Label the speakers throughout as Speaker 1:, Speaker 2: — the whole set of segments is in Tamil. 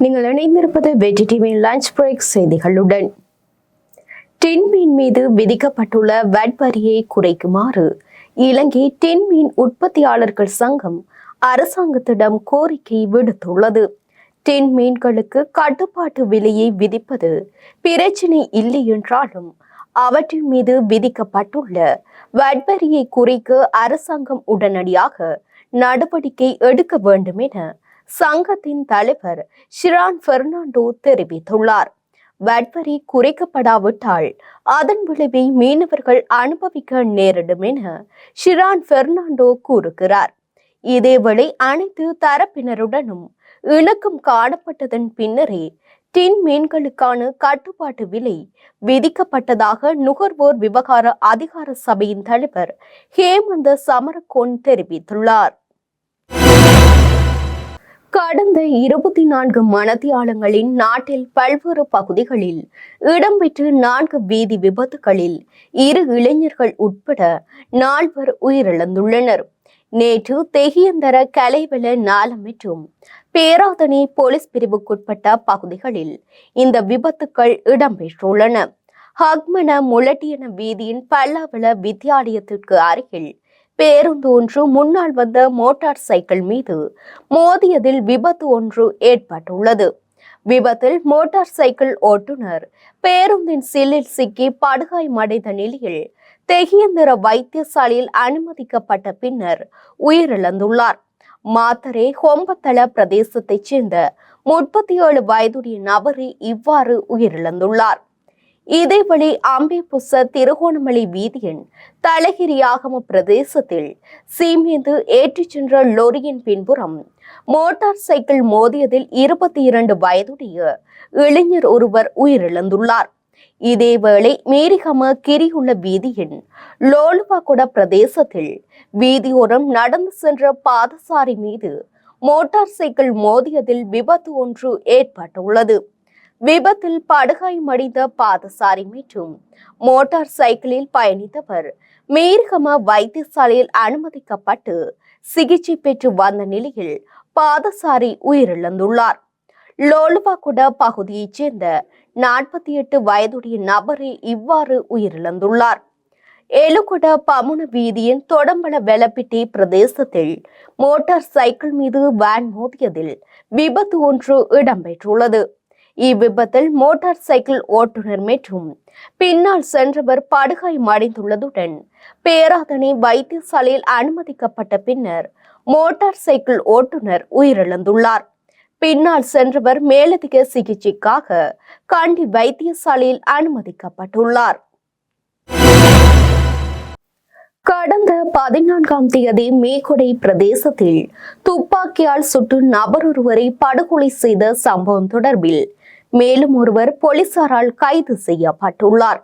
Speaker 1: நீங்கள் இணைந்திருப்பது வெற்றி லஞ்ச் பிரேக் செய்திகளுடன். டின் மீன் மீது விதிக்கப்பட்டுள்ள வட் வரியை குறைக்குமாறு இலங்கை டின் மீன் உற்பத்தியாளர்கள் சங்கம் அரசாங்கத்திடம் கோரிக்கை விடுத்துள்ளது. டின் மீன்களுக்கு கட்டுப்பாட்டு விலையை விதிப்பது பிரச்சினை இல்லை என்றாலும் அவற்றின் மீது விதிக்கப்பட்டுள்ள வட்வரியை குறைக்க அரசாங்கம் உடனடியாக நடவடிக்கை எடுக்க வேண்டும் என சங்கத்தின் தலைவர் ஷிரான் பெர்னாண்டோ தெரிவித்துள்ளார். வட்வரி குறைக்கப்படாவிட்டால் அதன் விளைவை மீனவர்கள் அனுபவிக்க நேரிடும் என ஷிரான் பெர்னாண்டோ கூறுகிறார். இதேவேளை அனைத்து தரப்பினருடனும் இணக்கம் காணப்பட்டதன் பின்னரே டின் மீன்களுக்கான கட்டுப்பாட்டு விலை விதிக்கப்பட்டதாக நுகர்வோர் விவகார அதிகார சபையின் தலைவர் ஹேமந்த சமரகோன் தெரிவித்துள்ளார். கடந்த இருபத்தி நான்கு மணத்தியாலங்களின் நாட்டில் பல்வேறு பகுதிகளில் இடம்பெற்ற நான்கு வீதி விபத்துகளில் இரு இளைஞர்கள் உட்பட நால்வர் உயிரிழந்துள்ளனர். நேற்று தெகியந்தர கலைவல நாலம் மற்றும் பேராதனை போலீஸ் பிரிவுக்குட்பட்ட பகுதிகளில் இந்த விபத்துக்கள் இடம்பெற்றுள்ளன. ஹக்மன முலட்டியன வீதியின் பல்லாவள வித்தியாலயத்திற்கு அருகில் பேருந்து ஒன்று முன்னால் வந்த மோட்டார் சைக்கிள் மீது மோதியதில் விபத்து ஒன்று ஏற்பட்டுள்ளது. விபத்தில் மோட்டார் சைக்கிள் ஓட்டுநர் பேருந்தின் சில்லில் சிக்கி படுகாயமடைந்த நிலையில் தெகியந்திர வைத்தியசாலையில் அனுமதிக்கப்பட்ட பின்னர் உயிரிழந்துள்ளார். மாத்தரே ஹொம்பத்தள பிரதேசத்தைச் சேர்ந்த முப்பத்தி ஏழு வயதுடைய நபரே இவ்வாறு உயிரிழந்துள்ளார். இதேவழி அம்பிபுச திருகோணமலை வீதியின் தலகிரியாகம பிரதேசத்தில் சீமேந்து ஏற்றிச் சென்ற லொரியின் பின்புறம் மோட்டார் சைக்கிள் மோதியதில் இருபத்தி இரண்டு வயதுடைய இளைஞர் ஒருவர் உயிரிழந்துள்ளார். இதேவேளை மீரிகம கிரியுள்ள வீதியின் லோலுவாகுட பிரதேசத்தில் வீதியோரம் நடந்து சென்ற பாதசாரி மீது மோட்டார் சைக்கிள் மோதியதில் விபத்து ஒன்று ஏற்பட்டுள்ளது. விபத்தில் படுகாயமடைந்த பாதசாரி மற்றும் மோட்டார் சைக்கிளில் பயணித்தவர். மீர்கம வைத்தியசாலையில் அனுமதிக்கப்பட்டு சிகிச்சை பெற்று வந்த நிலையில் பாதசாரி உயிரிழந்துள்ளார். லோலுவாகுடா பகுதியைச் சேர்ந்த நாற்பத்தி எட்டு வயதுடைய நபரே இவ்வாறு உயிரிழந்துள்ளார். ஏலுகுட பமுன வீதியின் தொடம்பல வெலப்பிட்டி பிரதேசத்தில் மோட்டார் சைக்கிள் மீது வேன் மோதியதில் விபத்து ஒன்று இடம்பெற்றுள்ளது. இவ்விபத்தில் மோட்டார் சைக்கிள் ஓட்டுநர் மற்றும் பின்னால் சென்றவர் படுகாயமடைந்துள்ளதுடன் பேராதனை வைத்தியசாலையில் அனுமதிக்கப்பட்ட பின்னர் மோட்டார் சைக்கிள் ஓட்டுநர் உயிரிழந்துள்ளார். பின்னால் சென்றவர் மேலதிக சிகிச்சைக்காக கண்டி வைத்தியசாலையில் அனுமதிக்கப்பட்டுள்ளார். கடந்த பதினான்காம் தேதி மேகொடை பிரதேசத்தில் துப்பாக்கியால் சுட்டு நபர் ஒருவரை படுகொலை செய்த சம்பவம் தொடர்பில் மேலும் ஒருவர் போலீசாரால் கைது செய்யப்பட்டுள்ளார்.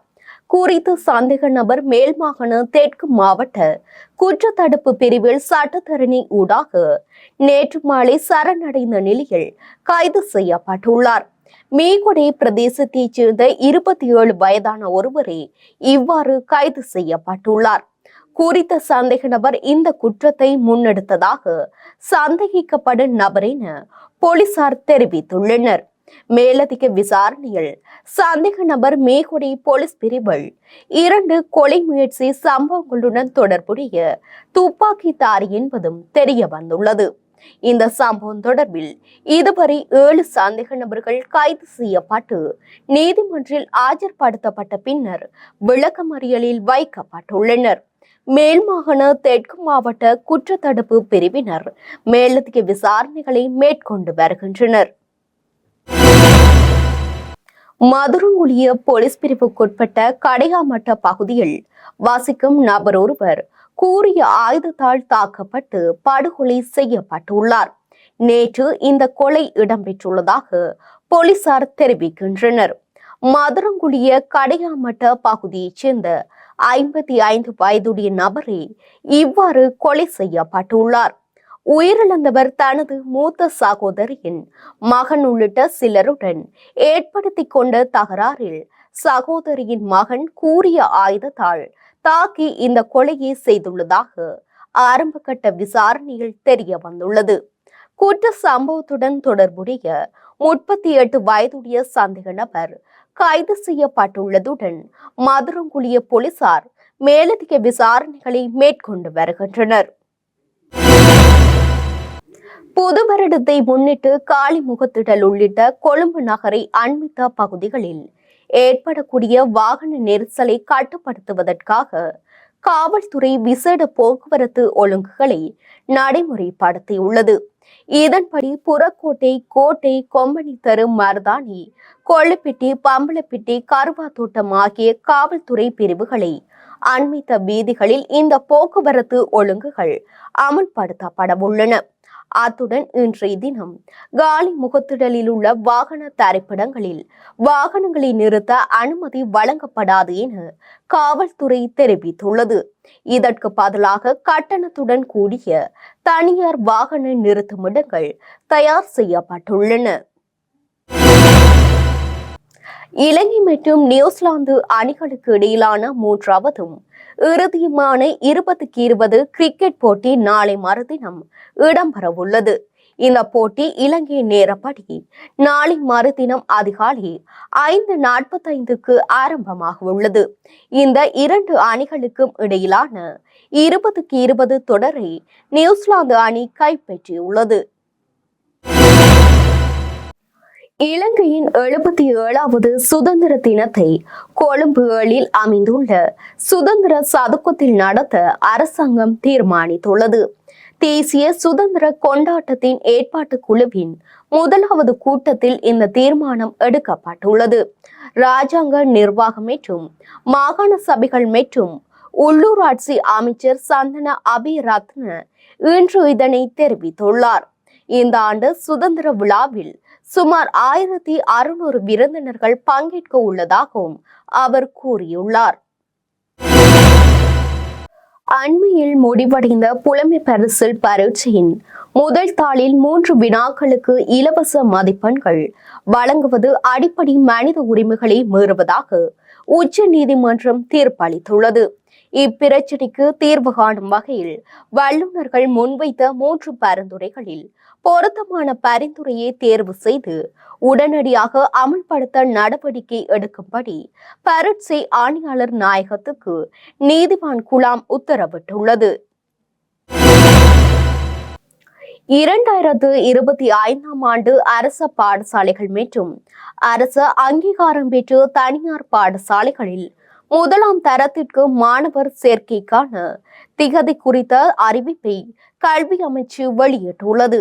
Speaker 1: குறித்த சந்தேக நபர் மேல்மாகாண தெற்கு மாவட்ட குற்றத்தடுப்பு பிரிவில் சட்டத்தரணி ஊடாக நேற்று மாலை சரணடைந்த நிலையில் கைது செய்யப்பட்டுள்ளார். மீகுடை பிரதேசத்தைச் சேர்ந்த இருபத்தி ஏழு வயதான ஒருவரே இவ்வாறு கைது செய்யப்பட்டுள்ளார். குறித்த சந்தேக நபர் இந்த குற்றத்தை முன்னெடுத்ததாக சந்தேகிக்கப்படும் நபரென போலீசார் தெரிவித்துள்ளனர். மேலதிக விசாரணையில் சந்தேக நபர் மேகுடி போலீஸ் பிரிவில் இரண்டு கொலை முயற்சி சம்பவங்களுடன் தொடர்புடைய துப்பாக்கிதாரி என்பதும் தெரிய வந்துள்ளது. இந்த சம்பவம் தொடர்பில் இதுவரை ஏழு சந்தேக நபர்கள் கைது செய்யப்பட்டு நீதிமன்றில் ஆஜர்படுத்தப்பட்ட பின்னர் விளக்கமறியலில் வைக்கப்பட்டுள்ளனர். மேல்மாகாண தெற்கு மாவட்ட குற்றத்தடுப்பு பிரிவினர் மேலதிக விசாரணைகளை மேற்கொண்டு வருகின்றனர். மதுரங்குழிய போலீஸ் பிரிவுக்குட்பட்ட கடையாமட்ட பகுதியில் வசிக்கும் நபர் ஒருவர் கூறிய ஆயுதத்தால் தாக்கப்பட்டு படுகொலை செய்யப்பட்டுள்ளார். நேற்று இந்த கொலை இடம்பெற்றுள்ளதாக போலீசார் தெரிவிக்கின்றனர். மதுரங்குழிய கடையாமட்ட பகுதியைச் சேர்ந்த ஐம்பத்தி ஐந்து வயதுடைய நபரே இவ்வாறு கொலை செய்யப்பட்டுள்ளார். உயிரிழந்தவர் தனது மூத்த சகோதரியின் மகன் உள்ளிட்ட சிலருடன் ஏற்படுத்திக் கொண்ட தகராறில் சகோதரியின் மகன் கூறிய ஆயுதத்தால் தாக்கி இந்த கொலையை செய்துள்ளதாக ஆரம்பகட்ட விசாரணையில் தெரிய வந்துள்ளது. குற்ற சம்பவத்துடன் தொடர்புடைய முப்பத்தி எட்டு வயதுடைய சந்தேக நபர் கைது செய்யப்பட்டுள்ளதுடன் மதுரங்குளிய போலீசார் மேலதிக விசாரணைகளை மேற்கொண்டு வருகின்றனர். புது வருடத்தை முன்னிட்டு காளிமுகத்திடல் உள்ளிட்ட கொழும்பு நகரை அண்மித்த பகுதிகளில் ஏற்படக்கூடிய வாகன நெரிசலை கட்டுப்படுத்துவதற்காக காவல்துறை விசேட போக்குவரத்து ஒழுங்குகளை நடைமுறைப்படுத்தியுள்ளது. இதன்படி புறக்கோட்டை கோட்டை கொம்பனி தெரு மருதாணி கொள்ளுப்பிட்டி பம்பளப்பிட்டி கருவாத்தோட்டம் ஆகிய காவல்துறை பிரிவுகளை அண்மித்த வீதிகளில் இந்த போக்குவரத்து ஒழுங்குகள் அமல்படுத்தப்பட உள்ளன அத்துடன் இன்றைய தினம் காலி முகத்திடலில் உள்ள வாகன தரைப்படங்களில் வாகனங்களை நிறுத்த அனுமதி வழங்கப்படாது என காவல்துறை தெரிவித்துள்ளது. இதற்கு பதிலாக கட்டணத்துடன் கூடிய தனியார் வாகன நிறுத்துமிடங்கள் தயார் செய்யப்பட்டுள்ளன. இலங்கை மற்றும் நியூசிலாந்து அணிகளுக்கு இடையிலான மூன்றாவதும் இறுதியுமான இருபதுக்கு இருபது கிரிக்கெட் போட்டி நாளை மறுதினம் இடம்பெறவுள்ளது. இந்த போட்டி இலங்கை நேரப்படி நாளை மறுதினம் அதிகாலை ஐந்து நாற்பத்தைந்துக்கு ஆரம்பமாக உள்ளது இந்த இரண்டு அணிகளுக்கும் இடையிலான இருபதுக்கு இருபது தொடரை நியூசிலாந்து அணி கைப்பற்றியுள்ளது. இலங்கையின் எழுபத்தி ஏழாவது சுதந்திர தினத்தை கொழும்பு ஏழில் அமைந்துள்ள சுதந்திர சதுக்கத்தில் நடத்த அரசாங்கம் தீர்மானித்துள்ளது. தேசிய சுதந்திர கொண்டாட்டத்தின் ஏற்பாட்டு குழுவின் முதலாவது கூட்டத்தில் இந்த தீர்மானம் எடுக்கப்பட்டுள்ளது. ராஜாங்க நிர்வாகம் மற்றும் மாகாண சபைகள் மற்றும் உள்ளூராட்சி அமைச்சர் சந்தன அபிரத்ன இன்று இதனை தெரிவித்துள்ளார். இந்த ஆண்டு சுதந்திர விழாவில் சுமார் ஆயிரத்தி அறுநூறு விருந்தினர்கள் பங்கேற்க உள்ளதாகவும் அவர் கூறியுள்ளார். அண்மையில் முடிவடைந்த புலமை பரிசில் பரீட்சையின் முதல் தாளில் மூன்று வினாக்களுக்கு இலவச மதிப்பெண்கள் வழங்குவது அடிப்படை மனித உரிமைகளை மீறுவதாக உச்ச நீதிமன்றம் தீர்ப்பளித்துள்ளது. இப்பிரச்சினைக்கு தீர்வு காணும் வகையில் வல்லுநர்கள் முன்வைத்த மூன்று பரிந்துரைகளில் பொருத்தமான பரிந்துரையை தேர்வு செய்து உடனடியாக அமல்படுத்த நடவடிக்கை எடுக்கும்படி பரட்சி ஆணையாளர் நாயகத்துக்கு நீதிவான் குலாம் உத்தரவிட்டுள்ளது. இரண்டாயிரத்து இருபத்தி ஐந்தாம் ஆண்டு அரச பாடசாலைகள் மற்றும் அரசு அங்கீகாரம் பெற்ற தனியார் பாடசாலைகளில் முதலாம் தரத்திற்கு மாணவர் சேர்க்கைக்கான திகதி குறித்த அறிவிப்பை கல்வி அமைச்சு வெளியிட்டுள்ளது.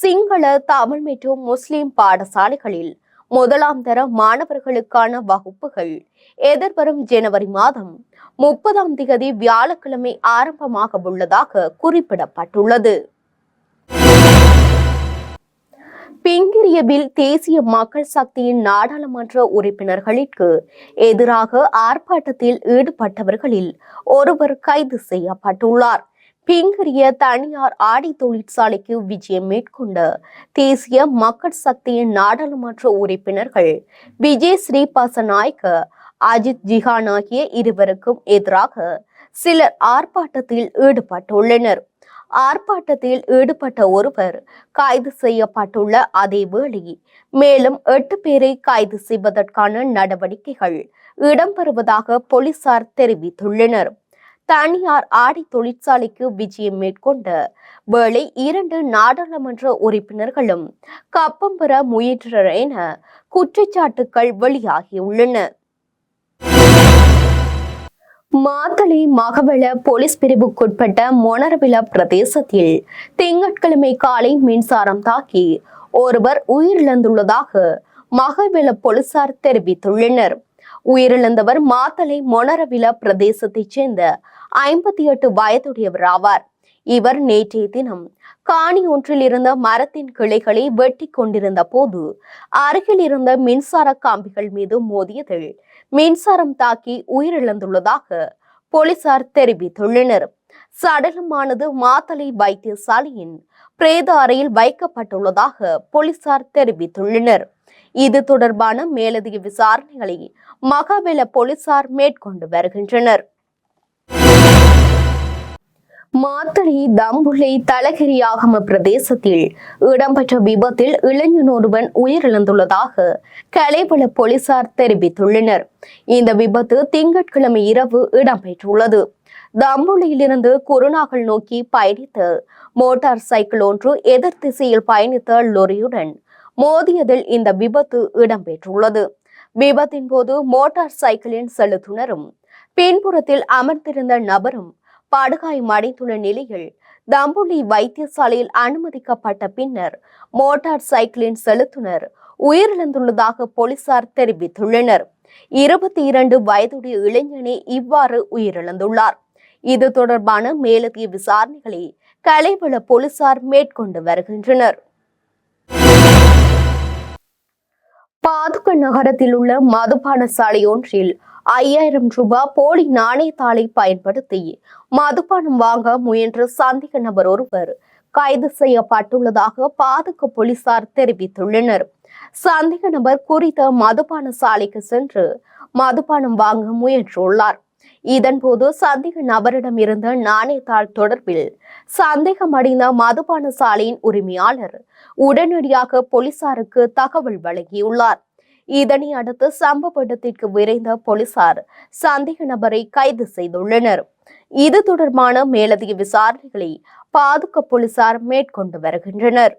Speaker 1: சிங்கள தமிழ் மற்றும் முஸ்லிம் பாடசாலைகளில் முதலாம் தர மாணவர்களுக்கான வகுப்புகள் எதிர்வரும் ஜனவரி மாதம் முப்பதாம் தேதி வியாழக்கிழமை ஆரம்பமாக உள்ளதாக குறிப்பிடப்பட்டுள்ளது. பிங்கிரியவில் தேசிய மக்கள் சக்தியின் நாடாளுமன்ற உறுப்பினர்களுக்கு எதிராக ஆர்ப்பாட்டத்தில் ஈடுபட்டவர்களில் ஒருவர் கைது செய்யப்பட்டுள்ளார். பிங்கிரிய தனியார் ஆடை தொழிற்சாலைக்கு விஜயம் மேற்கொண்ட தேசிய மக்கள் சக்தியின் நாடாளுமன்ற உறுப்பினர்கள் விஜய் ஸ்ரீபாச நாயக்க அஜித் ஜிஹான் ஆகிய இருவருக்கும் எதிராக சிலர் ஆர்ப்பாட்டத்தில் ஈடுபட்டுள்ளனர். ஆர்ப்பாட்டத்தில் ஈடுபட்ட ஒருவர் கைது செய்யப்பட்டுள்ள அதே வேளை மேலும் எட்டு பேரை கைது செய்வதற்கான நடவடிக்கைகள் இடம்பெறுவதாக போலீசார் தெரிவித்துள்ளனர். தனியார் ஆடை தொழிற்சாலைக்கு விஜயம் மேற்கொண்ட வேளை இரண்டு நாடாளுமன்ற உறுப்பினர்களும் கப்பம் பெற முயன்றனர் என குற்றச்சாட்டுகள் வெளியாகியுள்ளன. மாத்தளை மகவள போலீஸ் பிரிவுக்குட்பட்ட மொனரவில பிரதேசத்தில் திங்கட்கிழமை காலை மின்சாரம் தாக்கி ஒருவர் உயிரிழந்துள்ளதாக மகவெள போலீசார் தெரிவித்துள்ளனர். உயிரிழந்தவர் மாத்தளை மொனரவில பிரதேசத்தைச் சேர்ந்த ஐம்பத்தி எட்டு வயதுடையவர் ஆவார் இவர் நேற்றைய தினம் காணி ஒன்றில் இருந்த மரத்தின் கிளைகளை வெட்டி கொண்டிருந்த போது அருகில் இருந்த மின்சார கம்பிகள் மீது மோதியதில் மின்சாரம் தாக்கி உயிரிழந்துள்ளதாக போலீசார் தெரிவித்துள்ளனர். சடலமானது மாத்தளை வைத்தியசாலையின் பிரேத அறையில் வைக்கப்பட்டுள்ளதாக போலீசார் தெரிவித்துள்ளனர். இது தொடர்பான மேலதிக விசாரணைகளை மகாபெல போலீசார் மேற்கொண்டு வருகின்றனர். மாத்தளை தம்புள்ளை தலகரி ஆகம பிரதேசத்தில் இடம்பெற்ற விபத்தில் இளைஞன் ஒருவன் உயிரிழந்துள்ளதாக கலைவள போலீசார் தெரிவித்துள்ளனர். இந்த விபத்து திங்கட்கிழமை இரவு இடம்பெற்றுள்ளது. தம்புள்ளியிலிருந்து குருநாகல் நோக்கி பயணித்த மோட்டார் சைக்கிள் ஒன்று எதிர் திசையில் பயணித்த லொரியுடன் மோதியதில் இந்த விபத்து இடம்பெற்றுள்ளது. விபத்தின் போது மோட்டார் சைக்கிளின் செலுத்துனரும் பின்புறத்தில் அமர்ந்திருந்த நபரும் படுகாயமடைந்துள்ள நிலையில் தம்புள்ளி வைத்தியசாலையில் அனுமதிக்கப்பட்ட பின்னர் மோட்டார் சைக்கிளின் செலுத்துனர் உயிரிழந்துள்ளதாக போலீசார் தெரிவித்துள்ளனர். இருபத்தி இரண்டு வயதுடைய இளைஞனே இவ்வாறு உயிரிழந்துள்ளார். இது தொடர்பான மேலதிக விசாரணைகளை கலைவள போலீசார் மேற்கொண்டு வருகின்றனர். பாதுக நகரத்தில் உள்ள மதுபான சாலை ஒன்றில் ஐயாயிரம் ரூபாய் போலி நாணயத்தாளை பயன்படுத்தி மதுபானம் வாங்க முயன்ற சந்தேக நபர் ஒருவர் கைது செய்யப்பட்டுள்ளதாக பாதுக போலீசார் தெரிவித்துள்ளனர். சந்தேக நபர் குறித்த மதுபான சாலைக்கு சென்று மதுபானம் வாங்க முயன்றுள்ளார். இதன்போது சந்தேக நபரிடம் இருந்த நாணயத்தாள் தொடர்பில் சந்தேகமடைந்த மதுபான சாலையின் உரிமையாளர் உடனடியாக போலீசாருக்கு தகவல் வழங்கியுள்ளார். இதனை அடுத்து சம்பவ இடத்திற்கு விரைந்த போலீசார் சந்தேக நபரை கைது செய்துள்ளனர். இது தொடர்பான மேலதிக விசாரணைகளை பாதுக போலீசார் மேற்கொண்டு வருகின்றனர்.